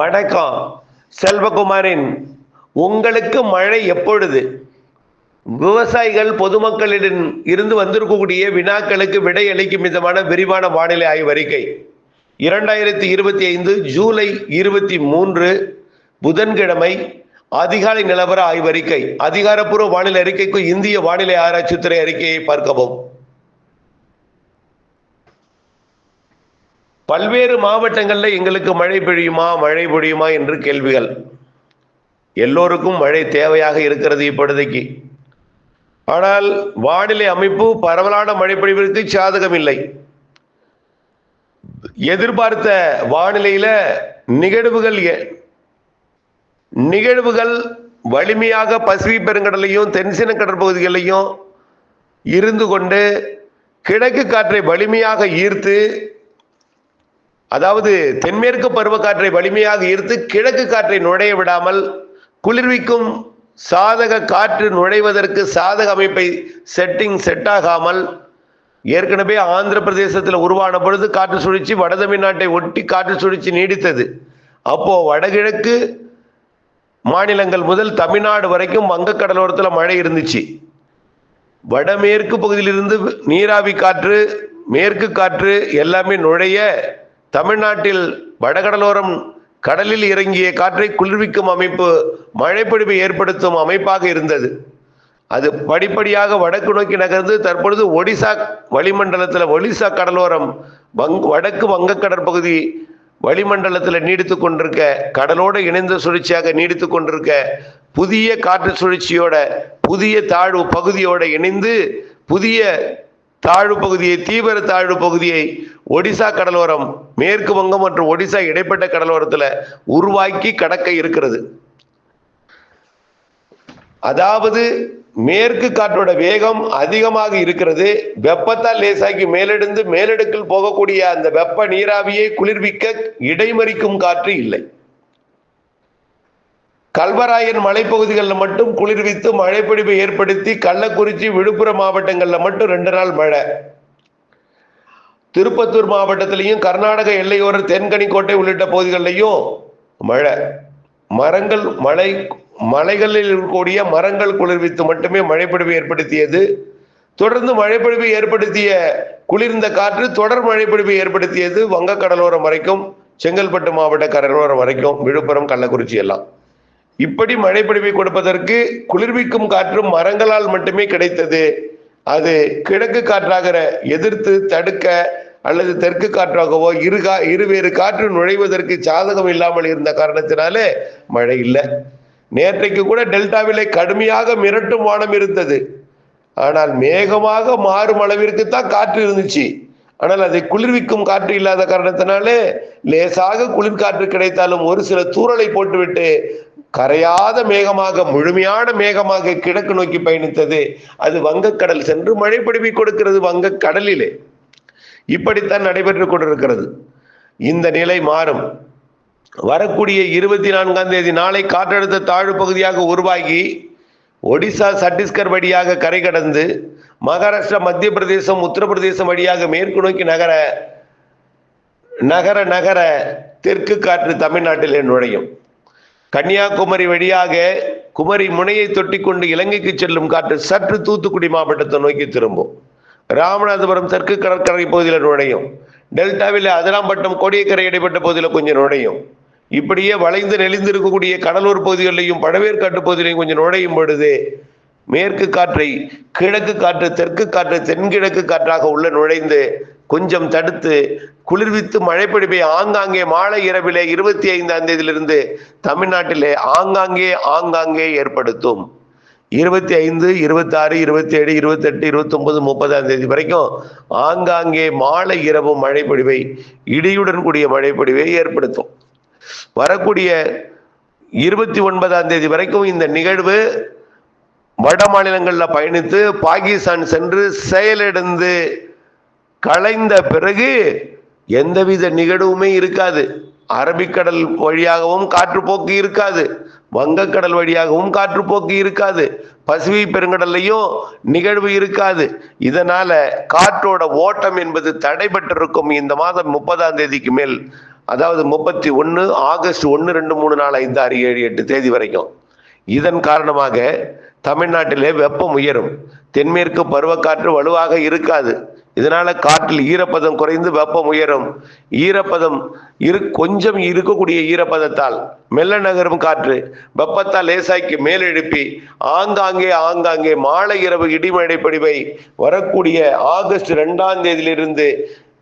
வணக்கம். செல்வகுமாரின் உங்களுக்கு மழை எப்பொழுது? விவசாயிகள் பொதுமக்களிடம் இருந்து வந்திருக்கக்கூடிய வினாக்களுக்கு விடையளிக்கும் விதமான விரிவான வானிலை ஆய்வு அறிக்கை. இரண்டாயிரத்தி இருபத்தி ஐந்து ஜூலை இருபத்தி மூன்று புதன்கிழமை அதிகாலை நிலவர ஆய்வறிக்கை அதிகாரப்பூர்வ வானிலை அறிக்கைக்கு இந்திய வானிலை ஆராய்ச்சித்துறை அறிக்கையை பார்க்கவும். பல்வேறு மாவட்டங்களில் எங்களுக்கு மழை பெய்யுமா மழை பொழியுமா என்று கேள்விகள். எல்லோருக்கும் மழை தேவையாக இருக்கிறது இப்பொழுதைக்கு. ஆனால் வானிலை அமைப்பு பரவலான மழை பொழிவிற்கு சாதகம் இல்லை எதிர்பார்த்த வானிலையில நிகழ்வுகள் நிகழ்வுகள் வலிமையாக பசிபிக் பெருங்கடலையும் தென்சின கடற்பகுதிகளையும் இருந்து கொண்டு கிழக்கு காற்றை வலிமையாக ஈர்த்து அதாவது தென்மேற்கு பருவக்காற்றை வலிமையாக ஈர்த்து கிழக்கு காற்றை நுழைய விடாமல் குளிர்விக்கும் சாதக காற்று நுழைவதற்கு சாதக அமைப்பை செட்டிங் செட் ஆகாமல் ஏற்கனவே ஆந்திர பிரதேசத்தில் உருவான பொழுது காற்று சுழற்சி வட தமிழ்நாட்டை ஒட்டி காற்று சுழற்சி நீடித்தது. அப்போ வடகிழக்கு மாநிலங்கள் முதல் தமிழ்நாடு வரைக்கும் வங்கக்கடலோரத்தில் மழை இருந்துச்சு. வடமேற்கு பகுதியிலிருந்து நீராவி காற்று மேற்கு காற்று எல்லாமே நுழைய தமிழ்நாட்டில் வடகடலோரம் கடலில் இறங்கிய காற்றை குளிர்விக்கும் அமைப்பு மழைப்பொழிவை ஏற்படுத்தும் அமைப்பாக இருந்தது. அது படிப்படியாக வடக்கு நோக்கி நகர்ந்து தற்பொழுது ஒடிசா வளிமண்டலத்தில் ஒடிசா கடலோரம் வங் வடக்கு வங்கக்கடற்பகுதி வளிமண்டலத்தில் நீடித்து கொண்டிருக்க கடலோடு இணைந்த சுழற்சியாக நீடித்து கொண்டிருக்க புதிய காற்று சுழற்சியோட புதிய தாழ்வு பகுதியோட இணைந்து புதிய தாழ்வு பகுதியை தீவிர தாழ்வு பகுதியை ஒடிசா கடலோரம் மேற்கு வங்கம் மற்றும் ஒடிசா இடைப்பட்ட கடலோரத்தில் உருவாக்கி கடக்க இருக்கிறது. அதாவது மேற்கு காற்றோட வேகம் அதிகமாக இருக்கிறது. வெப்பத்தால் லேசாக்கி மேலெடுந்து மேலடுக்கில் போகக்கூடிய அந்த வெப்ப நீராவியை குளிர்விக்க இடைமறிக்கும் காற்று இல்லை. கல்வராயன் மலைப்பகுதிகளில் மட்டும் குளிர்வித்து மழைப்பொழிவை ஏற்படுத்தி கள்ளக்குறிச்சி விழுப்புரம் மாவட்டங்களில் மட்டும் ரெண்டு நாள் மழை. திருப்பத்தூர் மாவட்டத்திலையும் கர்நாடக எல்லையோர தென்கனிக்கோட்டை உள்ளிட்ட பகுதிகளிலையும் மழை. மரங்கள் மலை மலைகளில் இருக்கக்கூடிய மரங்கள் குளிர்வித்து மட்டுமே மழைப்பொழிவை ஏற்படுத்தியது. தொடர்ந்து மழைப்பொழிவை ஏற்படுத்திய குளிர்ந்த காற்று தொடர் மழைப்பொழிவை ஏற்படுத்தியது வங்க கடலோரம் வரைக்கும் செங்கல்பட்டு மாவட்ட கடலோரம் வரைக்கும் விழுப்புரம் கள்ளக்குறிச்சி எல்லாம். இப்படி மழைப்பொழிவை கொடுப்பதற்கு குளிர்விக்கும் காற்றும் மரங்களால் மட்டுமே கிடைத்தது. அது கிழக்கு காற்றாக எதிர்த்து தடுக்க அல்லது தெற்கு காற்றாகவோ இரு கா இருவேறு காற்று நுழைவதற்கு சாதகம் இல்லாமல் இருந்த காரணத்தினாலே மழை இல்லை. நேற்றைக்கு கூட டெல்டாவிலே கடுமையாக மிரட்டும் வானம் இருந்தது. ஆனால் மேகமாக மாறும் அளவிற்கு தான் காற்று இருந்துச்சு. ஆனால் அதை குளிர்விக்கும் காற்று இல்லாத காரணத்தினாலே லேசாக குளிர்காற்று கிடைத்தாலும் ஒரு சில தூரலை போட்டுவிட்டு கரையாத மேகமாக முழுமையான மேகமாக கிழக்கு நோக்கி பயணித்தது. அது வங்கக்கடல் சென்று மழைப்பொழிவை கொடுக்கிறது வங்கக் கடலிலே இப்படித்தான் நடைபெற்று கொண்டிருக்கிறது. இந்த நிலை மாறும். வரக்கூடிய இருபத்தி நான்காம் தேதி நாளை காற்றழுத்த தாழ்வு பகுதியாக உருவாகி ஒடிசா சத்தீஸ்கர் வழியாக கரை கடந்து மகாராஷ்டிரா மத்திய பிரதேசம் உத்தரப்பிரதேசம் வழியாக மேற்கு நோக்கி நகர நகர நகர தெற்கு காற்று தமிழ்நாட்டிலே நுழையும். கன்னியாகுமரி வழியாக குமரி முனையை தொட்டிக்கொண்டு இலங்கைக்கு செல்லும் காற்று சற்று தூத்துக்குடி மாவட்டத்தை நோக்கி திரும்பும். ராமநாதபுரம் தெற்கு கடற்கரை பகுதியில் நுழையும். டெல்டாவில் அதிராம்பட்டம் கோடியக்கரை இடைப்பட்ட பகுதியில் கொஞ்சம் நுழையும். இப்படியே வளைந்து நெளிந்து இருக்கக்கூடிய கடலூர் பகுதிகளிலையும் பழவேற்காட்டு பகுதியிலையும் கொஞ்சம் நுழையும் பொழுது மேற்கு காற்றை கிழக்கு காற்று தெற்கு காற்று தென்கிழக்கு காற்றாக உள்ள நுழைந்து கொஞ்சம் தடுத்து குளிர்வித்து மழைப்பொழிவை ஆங்காங்கே மாலை இரவிலே இருபத்தி ஐந்தாம் தேதியிலிருந்து தமிழ்நாட்டிலே ஆங்காங்கே ஆங்காங்கே ஏற்படுத்தும். இருபத்தி ஐந்து இருபத்தி ஆறு இருபத்தி ஏழு இருபத்தெட்டு இருபத்தொன்பது முப்பதாம் தேதி வரைக்கும் ஆங்காங்கே மாலை இரவு மழைப்பொழிவை இடியுடன் கூடிய மழைப்பொழிவை ஏற்படுத்தும். வரக்கூடிய இருபத்தி ஒன்பதாம் தேதி வரைக்கும் இந்த நிகழ்வு வட மாநிலங்களில் பயணித்து பாகிஸ்தான் சென்று செயலிழந்து கலைந்த பிறகு எந்தவித நிகழ்வுமே இருக்காது. அரபிக்கடல் வழியாகவும் காற்றுப்போக்கு இருக்காது. வங்கக்கடல் வழியாகவும் காற்றுப்போக்கு இருக்காது. பசிபிக் பெருங்கடல்லையும் நிகழ்வு இருக்காது. இதனால காற்றோட ஓட்டம் என்பது தடைபட்டிருக்கும் இந்த மாதம் முப்பதாம் தேதிக்கு மேல். அதாவது முப்பத்தி ஒன்று ஆகஸ்ட் ஒன்று ரெண்டு மூணு நாலு ஐந்து ஆறு ஏழு எட்டு தேதி வரைக்கும். இதன் காரணமாக தமிழ்நாட்டிலே வெப்பம் உயரும். தென்மேற்கு பருவக்காற்று வலுவாக இருக்காது. இதனால காற்றில் ஈரப்பதம் குறைந்து வெப்பம் உயரும். ஈரப்பதம் இரு கொஞ்சம் இருக்கக்கூடிய ஈரப்பதத்தால் மெல்ல நகரும் காற்று வெப்பத்தால் லேசாக்கி மேலெழுப்பி ஆங்காங்கே ஆங்காங்கே மாலை இரவு இடிமழை படிவை வரக்கூடிய ஆகஸ்ட் ரெண்டாம் தேதியிலிருந்து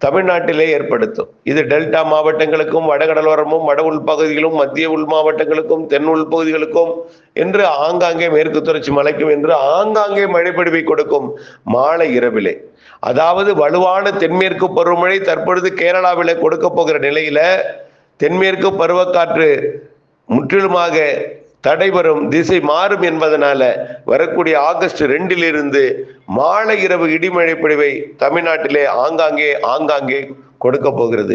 தமிழ்நாட்டிலே ஏற்படுத்தும். இது டெல்டா மாவட்டங்களுக்கும் வடகடலோரமும் வட உள்பகுதிகளும் மத்திய உள் மாவட்டங்களுக்கும் தென் உள்பகுதிகளுக்கும் என்று ஆங்காங்கே மேற்கு தொடர்ச்சி மலைக்கும் என்று ஆங்காங்கே மழைப்பொழிவை கொடுக்கும் மாலை இரவிலே. அதாவது வலுவான தென்மேற்கு பருவமழை தற்பொழுது கேரளாவிலே கொடுக்க போகிற நிலையில தென்மேற்கு பருவக்காற்று முற்றிலுமாக தடைபெறும் திசை மாறும் என்பதனால வரக்கூடிய ஆகஸ்ட் ரெண்டிலிருந்து மாலை இரவு இடிமழை பொழிவை தமிழ்நாட்டிலே ஆங்காங்கே ஆங்காங்கே கொடுக்க போகிறது.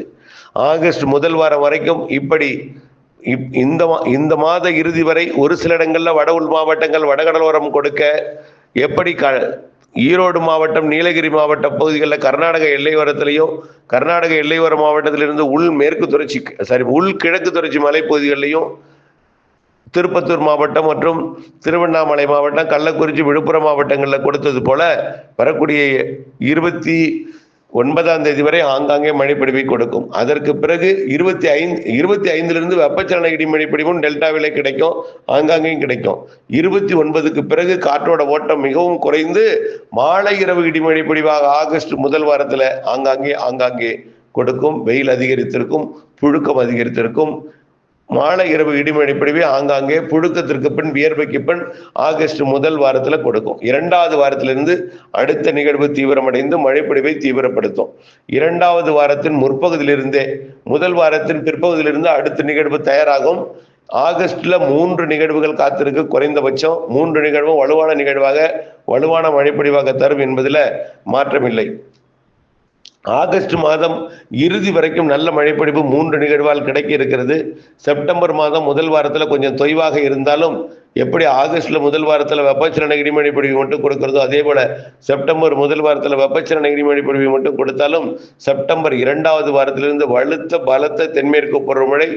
ஆகஸ்ட் முதல் வாரம் வரைக்கும் இப்படி இப்- இந்த மா- இந்த மாத இறுதி வரை ஒரு சில இடங்களில் வட உள் மாவட்டங்கள் வடகடலோரம் கொடுக்க எப்படி க ஈரோடு மாவட்டம் நீலகிரி மாவட்ட பகுதிகளில் கர்நாடக எல்லையோரத்திலையும் கர்நாடக எல்லையோர மாவட்டத்திலிருந்து உள் மேற்கு தொடர்ச்சி சாரி உள் கிழக்கு தொடர்ச்சி மலைப்பகுதிகளிலையும் திருப்பத்தூர் மாவட்டம் மற்றும் திருவண்ணாமலை மாவட்டம் கள்ளக்குறிச்சி விழுப்புரம் மாவட்டங்களில் கொடுத்தது போல வரக்கூடிய இருபத்தி ஒன்பதாம் தேதி வரை ஆங்காங்கே மழைப்பிடிவை கொடுக்கும். அதற்கு பிறகு இருபத்தி ஐந்து இருபத்தி ஐந்திலிருந்து வெப்பச்சலன இடிமழை பிடிவும் டெல்டாவிலே கிடைக்கும் ஆங்காங்கேயும் கிடைக்கும். இருபத்தி ஒன்பதுக்கு பிறகு காற்றோட ஓட்டம் மிகவும் குறைந்து மாலை இரவு இடிமழை பிடிவாக ஆகஸ்ட் முதல் வாரத்தில் ஆங்காங்கே ஆங்காங்கே கொடுக்கும். வெயில் அதிகரித்திருக்கும் புழுக்கம் அதிகரித்திருக்கும். மாலை இரவு இடிமழை ஆங்காங்கே புழுக்கத்திற்கு பின் வியர்வைக்கு பின் ஆகஸ்ட் முதல் வாரத்தில் கொடுக்கும். இரண்டாவது வாரத்திலிருந்து அடுத்த நிகழ்வு தீவிரமடைந்து மழைப்பிடிவை தீவிரப்படுத்தும். இரண்டாவது வாரத்தின் முற்பகுதியிலிருந்தே முதல் வாரத்தின் பிற்பகுதியிலிருந்து அடுத்த நிகழ்வு தயாராகும். ஆகஸ்ட்ல மூன்று நிகழ்வுகள் காத்திருக்கு குறைந்தபட்சம். மூன்று நிகழ்வும் வலுவான நிகழ்வாக வலுவான மழைப்பொழிவாக தரும் என்பதில் மாற்றமில்லை. ஆகஸ்ட் மாதம் இறுதி வரைக்கும் நல்ல மழைப்பொழிவு மூன்று நிகழ்வால் கிடைக்க இருக்கிறது. செப்டம்பர் மாதம் முதல் வாரத்தில் கொஞ்சம் தொய்வாக இருந்தாலும் எப்படி ஆகஸ்ட்ல முதல் வாரத்தில் வெப்பச்சலன இடிமழை பொழிவு மட்டும் கொடுக்கிறதோ அதே போல செப்டம்பர் முதல் வாரத்தில் வெப்பச்சலன இடிமழை பொழிவு மட்டும் கொடுத்தாலும் செப்டம்பர் இரண்டாவது வாரத்திலிருந்து வலுத்த பலத்த தென்மேற்கு பருவமழை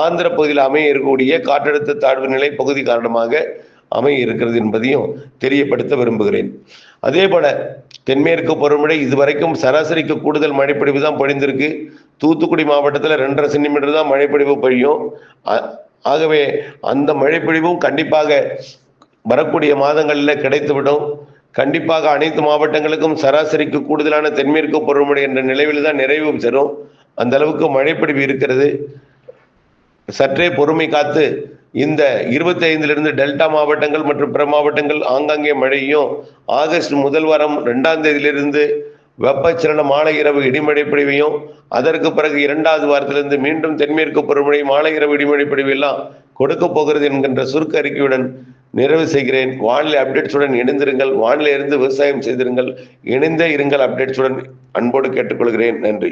ஆந்திர பகுதியில் அமைய இருக்கக்கூடிய காற்றழுத்த தாழ்வு நிலை பகுதி காரணமாக அமைய இருக்கிறது என்பதையும் தெரியப்படுத்த விரும்புகிறேன். அதே போல தென்மேற்கு பருவமழை இதுவரைக்கும் சராசரிக்கு கூடுதல் மழைப்பொழிவு தான் பொழிந்திருக்கு. தூத்துக்குடி மாவட்டத்தில் ரெண்டரை சென்டிமீட்டர் தான் மழைப்பொழிவு பொழியும் ஆகவே அந்த மழைப்பொழிவும் கண்டிப்பாக வரக்கூடிய மாதங்களில் கிடைத்துவிடும். கண்டிப்பாக அனைத்து மாவட்டங்களுக்கும் சராசரிக்கு கூடுதலான தென்மேற்கு பருவமழை என்ற நிலையில் தான் நிறைவு பெறும். அந்த அளவுக்கு மழைப்பொழிவு இருக்கிறது. சற்றே பொறுமை காத்து இந்த இருபத்தி ஐந்திலிருந்து டெல்டா மாவட்டங்கள் மற்றும் பிற மாவட்டங்கள் ஆங்காங்கே மழையும் ஆகஸ்ட் முதல் வாரம் ரெண்டாம் தேதியிலிருந்து வெப்பச்சலன மாலை இரவு இடிமழை பிடிவையும் அதற்கு பிறகு இரண்டாவது வாரத்திலிருந்து மீண்டும் தென்மேற்கு பருவமழை மாலை இரவு இடிமழை பொழிவு கொடுக்க போகிறது என்கின்ற சுருக்க அறிக்கையுடன் நிறைவு செய்கிறேன். வானிலை அப்டேட்ஸுடன் இணைந்திருங்கள். வானிலை இருந்து விவசாயம் செய்திருங்கள். இணைந்தே இருங்கள் அப்டேட்ஸுடன். அன்போடு கேட்டுக்கொள்கிறேன். நன்றி.